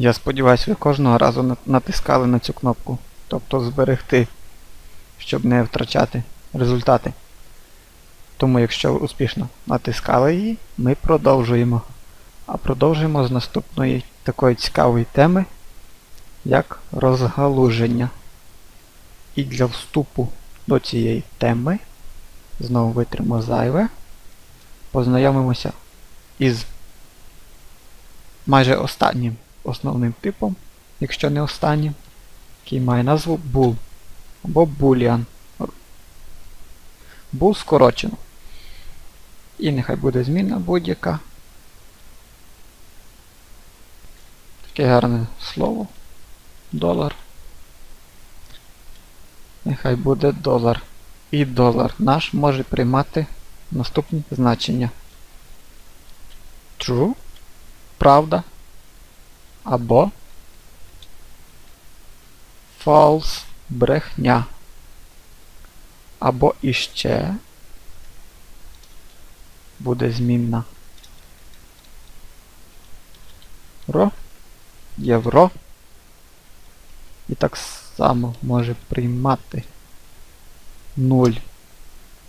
Я сподіваюся, ви кожного разу натискали на цю кнопку, тобто зберегти, щоб не втрачати результати. Тому, якщо ви успішно натискали її, ми продовжуємо. А продовжуємо з наступної такої цікавої теми, як розгалуження. І для вступу до цієї теми знову витримо зайве. Познайомимося із майже останнім основним типом, якщо не останнім, який має назву bool або boolean. Bool скорочено. І нехай буде змінна будь-яка. Таке гарне слово. Долар. Нехай буде долар. І долар наш може приймати наступні значення. True. Правда. Або false брехня. Або іще буде змінна. Ро. Євро. І так само може приймати 0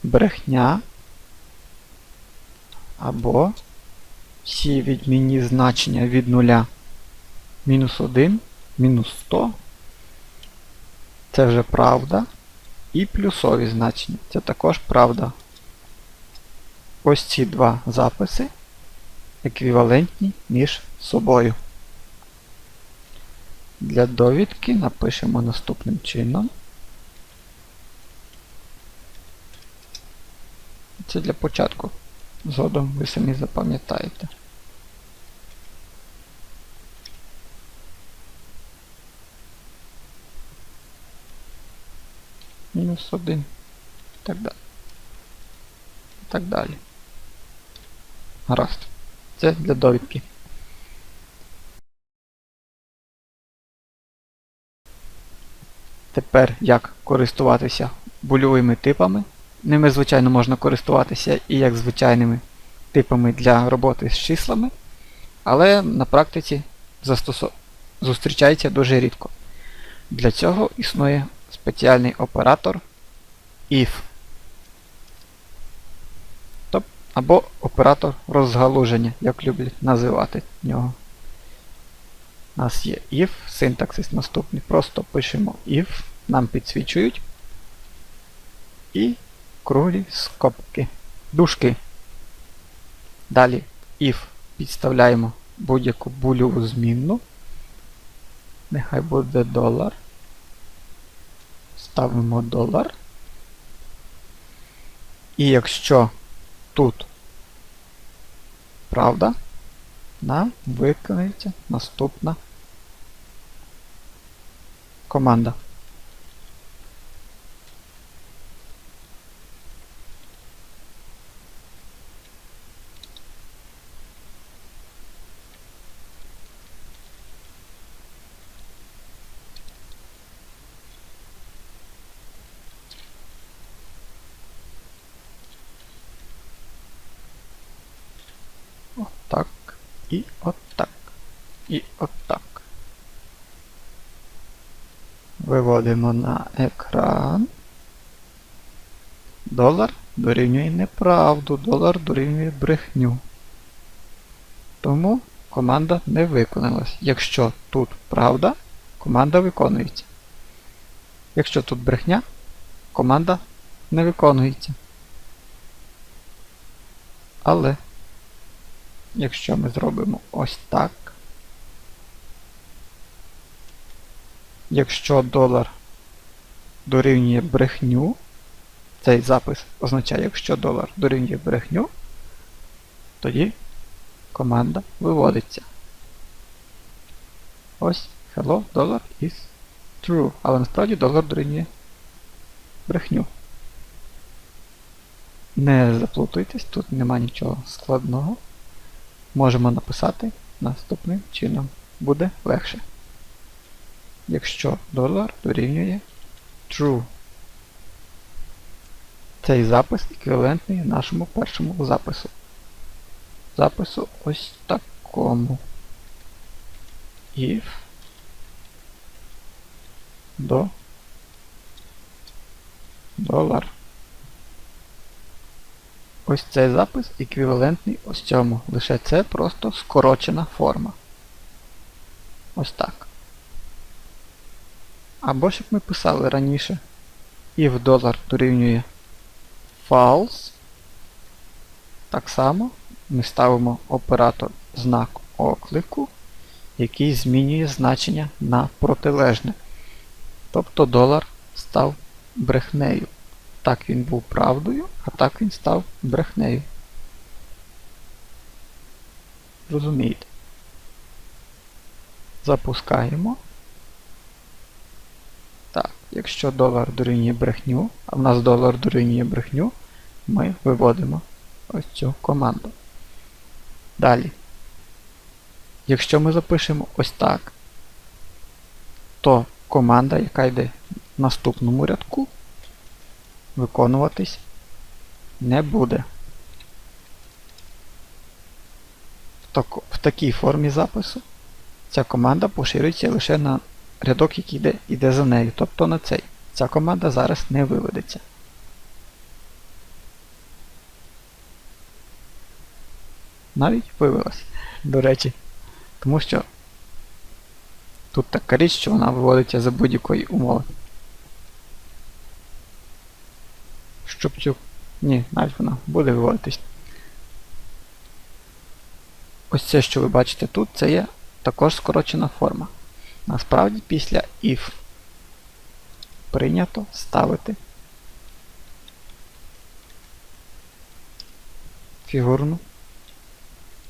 брехня. Або всі відмінні значення від нуля мінус 1, мінус 100. Це вже правда. І плюсові значення. Це також правда. Ось ці два записи еквівалентні між собою. Для довідки напишемо наступним чином. Це для початку. Згодом ви самі запам'ятаєте. Мінус один. Так далі. І Так далі. Гаразд. Це для довідки. Тепер як користуватися бульовими типами. Ними, звичайно, можна користуватися і як звичайними типами для роботи з числами, але на практиці застосо... зустрічається дуже рідко. Для цього існує спеціальний оператор if. Або оператор розгалуження, як люблять називати нього. У нас є if, синтаксис наступний. Просто пишемо if, нам підсвічують. І круглі скобки. Дужки. Далі if підставляємо будь-яку бульову змінну. Нехай буде долар. Ставимо долар. І якщо тут правда, нам виконається наступна команда. Отак. І отак. І отак. Виводимо на екран. Долар дорівнює неправду, долар дорівнює брехню. Тому команда не виконалась. Якщо тут правда, команда виконується. Якщо тут брехня, команда не виконується. Але Якщо ми зробимо ось так. Якщо долар дорівнює брехню, цей запис означає, якщо долар дорівнює брехню, тоді команда виводиться. Ось hello dollar is true. Але насправді долар дорівнює брехню. Не заплутуйтесь, тут нема нічого складного можемо написати наступним чином. Буде легше. Якщо долар дорівнює true. Цей запис еквівалентний нашому першому запису. Запису ось такому. if до долар. Ось цей запис еквівалентний ось цьому. Лише це просто скорочена форма. Ось так. Або ж як ми писали раніше, if долар дорівнює false, так само ми ставимо оператор знак оклику, який змінює значення на протилежне. Тобто долар став брехнею. Так він був правдою, а так він став брехнею. Розумієте? Запускаємо. Так, якщо долар дорівнює брехню, а в нас долар дорівнює брехню, ми виводимо ось цю команду. Далі. Якщо ми запишемо ось так, то команда, яка йде в наступному рядку, виконуватись не буде. В, тако, в такій формі запису ця команда поширюється лише на рядок, який йде, йде за нею, тобто на цей. Ця команда зараз не виведеться. Навіть вивелась, до речі. Тому що тут така річ, що вона виводиться за будь-якої умови. Щоб цю... Ні, навіть вона буде виводитись. Ось це, що ви бачите тут, це є також скорочена форма. Насправді після if прийнято ставити фігурну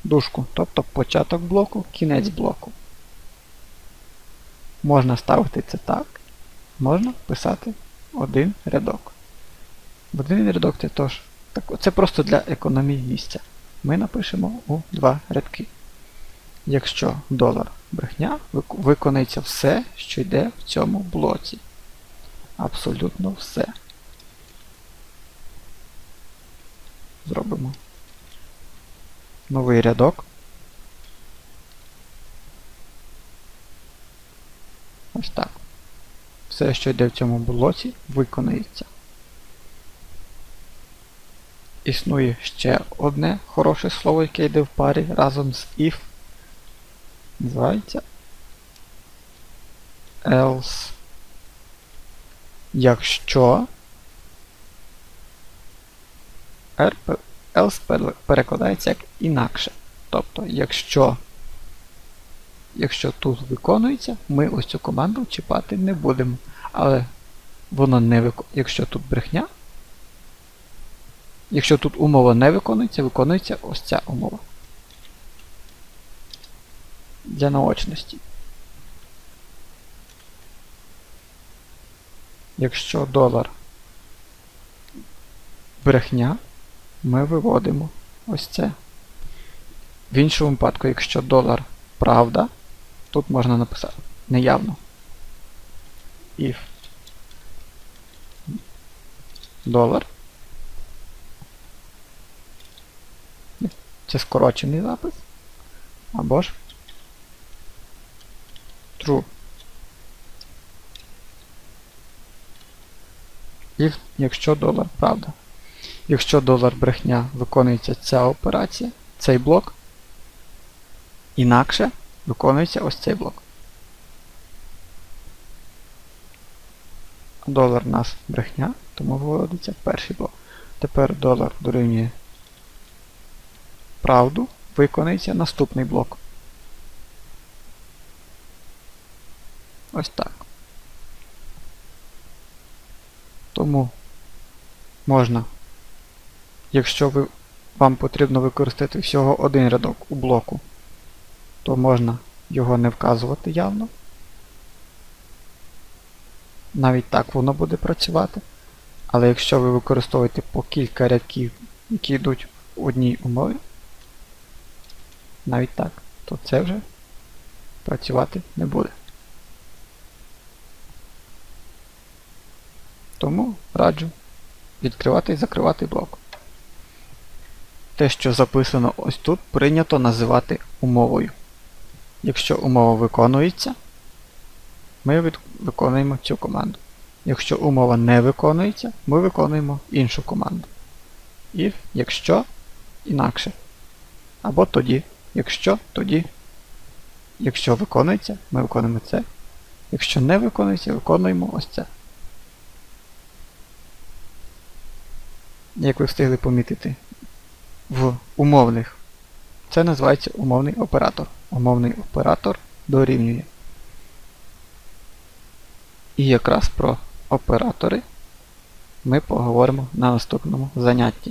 дужку, тобто початок блоку, кінець блоку. Можна ставити це так, можна писати один рядок. Один рядок це тож. Так, це просто для економії місця. Ми напишемо у два рядки. Якщо долар брехня, виконається все, що йде в цьому блоці. Абсолютно все. Зробимо новий рядок. Ось так. Все, що йде в цьому блоці, виконається. Існує ще одне хороше слово, яке йде в парі разом з if. Називається else. Якщо else перекладається як інакше. Тобто, якщо якщо тут виконується, ми ось цю команду чіпати не будемо. Але воно не виконується. Якщо тут брехня, якщо тут умова не виконується, виконується ось ця умова. Для наочності. Якщо долар брехня, ми виводимо ось це. В іншому випадку, якщо долар правда, тут можна написати неявно. If долар. Це скорочений запис. Або ж true. If, якщо долар правда. Якщо долар брехня виконується ця операція, цей блок, інакше виконується ось цей блок. Долар у нас брехня, тому виводиться перший блок. Тепер долар дорівнює правду, виконується наступний блок. Ось так. Тому можна Якщо ви, вам потрібно використати всього один рядок у блоку, то можна його не вказувати явно. Навіть так воно буде працювати. Але якщо ви використовуєте по кілька рядків, які йдуть в одній умові, навіть так, то це вже працювати не буде. Тому раджу відкривати і закривати блок. Те, що записано ось тут, прийнято називати умовою. Якщо умова виконується, ми виконуємо цю команду. Якщо умова не виконується, ми виконуємо іншу команду. If, якщо, інакше. Або тоді. Якщо, тоді. Якщо виконується, ми виконуємо це. Якщо не виконується, виконуємо ось це. Як ви встигли помітити, в умовних. Це називається умовний оператор. Умовний оператор дорівнює. І якраз про оператори ми поговоримо на наступному занятті.